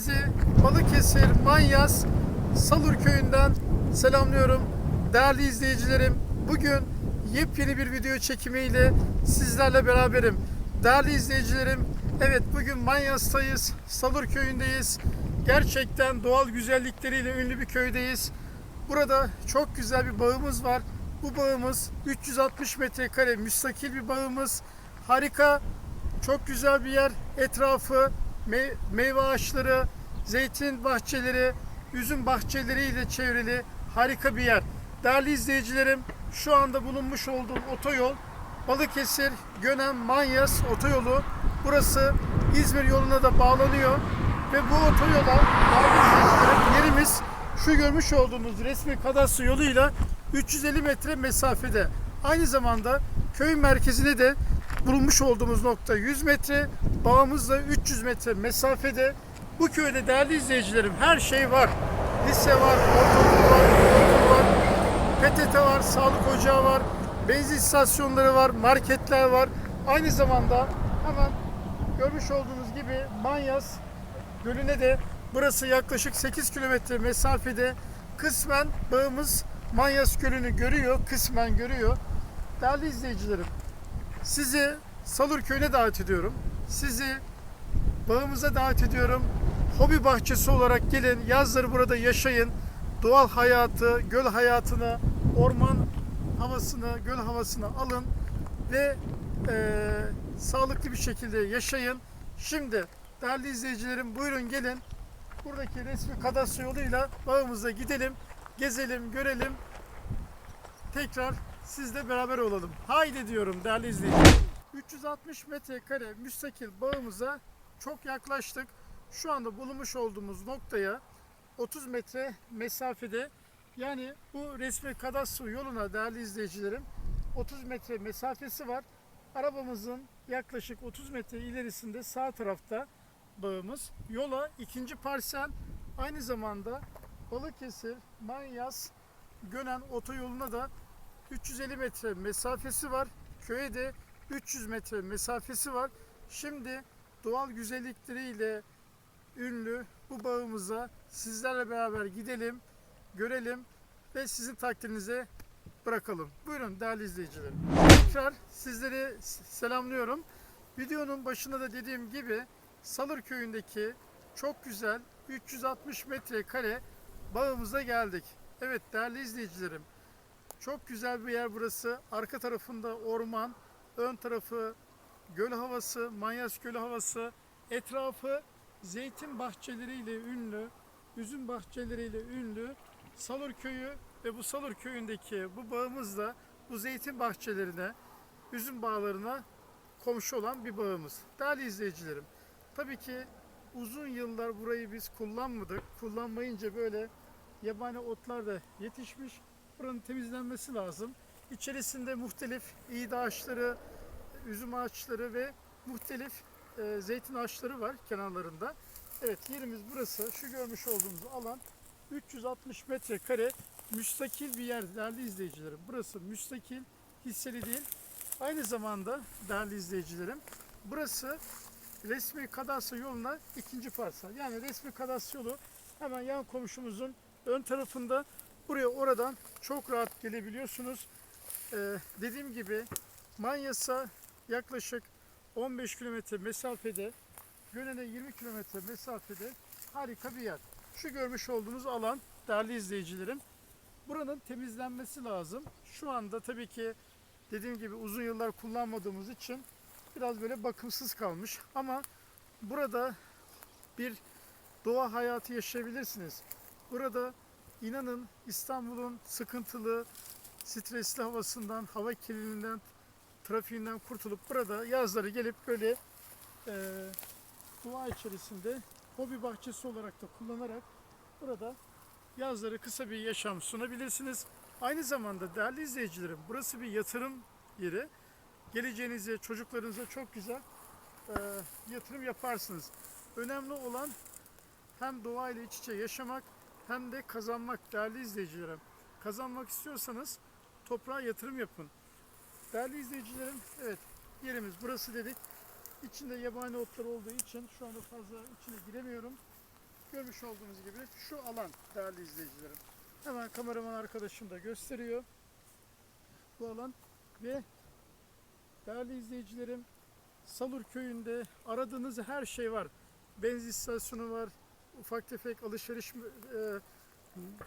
Hepinizi Balıkesir Manyas Salur köyünden selamlıyorum. Değerli izleyicilerim, bugün yepyeni bir video çekimiyle sizlerle beraberim. Değerli izleyicilerim, evet bugün Manyas'tayız, Salur köyündeyiz. Gerçekten doğal güzellikleriyle ünlü bir köydeyiz. Burada çok güzel bir bağımız var. Bu bağımız 360 metrekare müstakil bir bağımız. Harika, çok güzel bir yer. Etrafı me- meyve ağaçları, zeytin bahçeleri, üzüm bahçeleriyle çevrili harika bir yer. Değerli izleyicilerim, şu anda bulunmuş olduğum otoyol Balıkesir Gönen Manyas otoyolu. Burası İzmir yoluna da bağlanıyor ve bu otoyola yerimiz şu görmüş olduğunuz resmi kadastro yoluyla 350 metre mesafede. Aynı zamanda köy merkezine de bulunmuş olduğumuz nokta 100 metre, bağımız da 300 metre mesafede. Bu köyde değerli izleyicilerim her şey var. Lise var, ortaokul var, ilkokul var, PTT var, sağlık ocağı var, benzin istasyonları var, marketler var. Aynı zamanda hemen görmüş olduğunuz gibi Manyas Gölü'ne de burası yaklaşık 8 kilometre mesafede kısmen bağımız Manyas Gölü'nü görüyor, kısmen görüyor. Değerli izleyicilerim, sizi Salur Köyü'ne davet ediyorum. Sizi bağımıza davet ediyorum. Hobi bahçesi olarak gelin, yazları burada yaşayın. Doğal hayatı, göl hayatını, orman havasını, göl havasını alın ve eee, sağlıklı bir şekilde yaşayın. Şimdi değerli izleyicilerim buyurun gelin. Buradaki resmi kadastro yoluyla bağımıza gidelim, gezelim, görelim. Tekrar sizle beraber olalım. Haydi diyorum değerli izleyiciler. 360 metrekare müstakil bağımıza çok yaklaştık. Şu anda bulunmuş olduğumuz noktaya 30 metre mesafede yani bu resmi kadastro yoluna değerli izleyicilerim 30 metre mesafesi var. Arabamızın yaklaşık 30 metre ilerisinde sağ tarafta bağımız. Yola ikinci parsel aynı zamanda Balıkesir, Manyas, Gönen otoyoluna da 350 metre mesafesi var. Köye de 300 metre mesafesi var. Şimdi doğal güzellikleriyle ünlü bu bağımıza sizlerle beraber gidelim, görelim ve sizin takdirinize bırakalım. Buyurun değerli izleyicilerim. Tekrar sizleri selamlıyorum. Videonun başında da dediğim gibi Salır köyündeki çok güzel 360 metrekare bağımıza geldik. Evet değerli izleyicilerim. Çok güzel bir yer burası. Arka tarafında orman, ön tarafı göl havası, Manyas Gölü havası. Etrafı zeytin bahçeleriyle ünlü, üzüm bahçeleriyle ünlü Salur Köyü ve bu Salur Köyü'ndeki bu bağımız da bu zeytin bahçelerine, üzüm bağlarına komşu olan bir bağımız. Değerli izleyicilerim, tabii ki uzun yıllar burayı biz kullanmadık. Kullanmayınca böyle yabani otlar da yetişmiş. Buranın temizlenmesi lazım. İçerisinde muhtelif iğde ağaçları, üzüm ağaçları ve muhtelif e, zeytin ağaçları var kenarlarında. Evet yerimiz burası. Şu görmüş olduğumuz alan 360 metrekare müstakil bir yer değerli izleyicilerim. Burası müstakil, hisseli değil. Aynı zamanda değerli izleyicilerim burası resmi kadastro yoluna ikinci parsel. Yani resmi kadastro yolu hemen yan komşumuzun ön tarafında. Buraya oradan çok rahat gelebiliyorsunuz. Ee, dediğim gibi Manyas'a yaklaşık 15 kilometre mesafede, Gönen'e 20 kilometre mesafede harika bir yer. Şu görmüş olduğunuz alan değerli izleyicilerim. Buranın temizlenmesi lazım. Şu anda tabii ki dediğim gibi uzun yıllar kullanmadığımız için biraz böyle bakımsız kalmış. Ama burada bir doğa hayatı yaşayabilirsiniz. Burada inanın İstanbul'un sıkıntılı, stresli havasından, hava kirliliğinden, trafiğinden kurtulup burada yazları gelip böyle e, doğa içerisinde hobi bahçesi olarak da kullanarak burada yazları kısa bir yaşam sunabilirsiniz. Aynı zamanda değerli izleyicilerim burası bir yatırım yeri. Geleceğinize, çocuklarınıza çok güzel e, yatırım yaparsınız. Önemli olan hem doğayla iç içe yaşamak hem de kazanmak değerli izleyicilerim. Kazanmak istiyorsanız toprağa yatırım yapın. Değerli izleyicilerim, evet yerimiz burası dedik. İçinde yabani otlar olduğu için şu anda fazla içine giremiyorum. Görmüş olduğunuz gibi şu alan değerli izleyicilerim. Hemen kameraman arkadaşım da gösteriyor. Bu alan ve değerli izleyicilerim Salur köyünde aradığınız her şey var. Benzin istasyonu var, ufak tefek alışveriş e,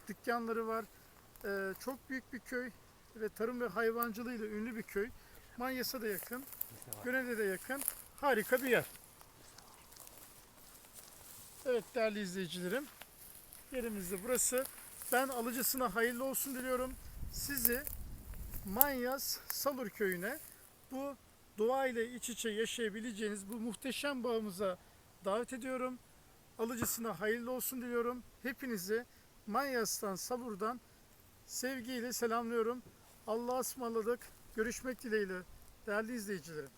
dükkanları var. E, çok büyük bir köy ve tarım ve hayvancılığıyla ünlü bir köy. Manyas'a da yakın, Gönev'e de yakın. Harika bir yer. Evet değerli izleyicilerim, yerimiz de burası. Ben alıcısına hayırlı olsun diliyorum. Sizi Manyas Salur köyüne bu doğa ile iç içe yaşayabileceğiniz bu muhteşem bağımıza davet ediyorum. Alıcısına hayırlı olsun diliyorum. Hepinizi Manyas'tan, Salur'dan sevgiyle selamlıyorum. Allah'a ısmarladık. Görüşmek dileğiyle değerli izleyicilerim.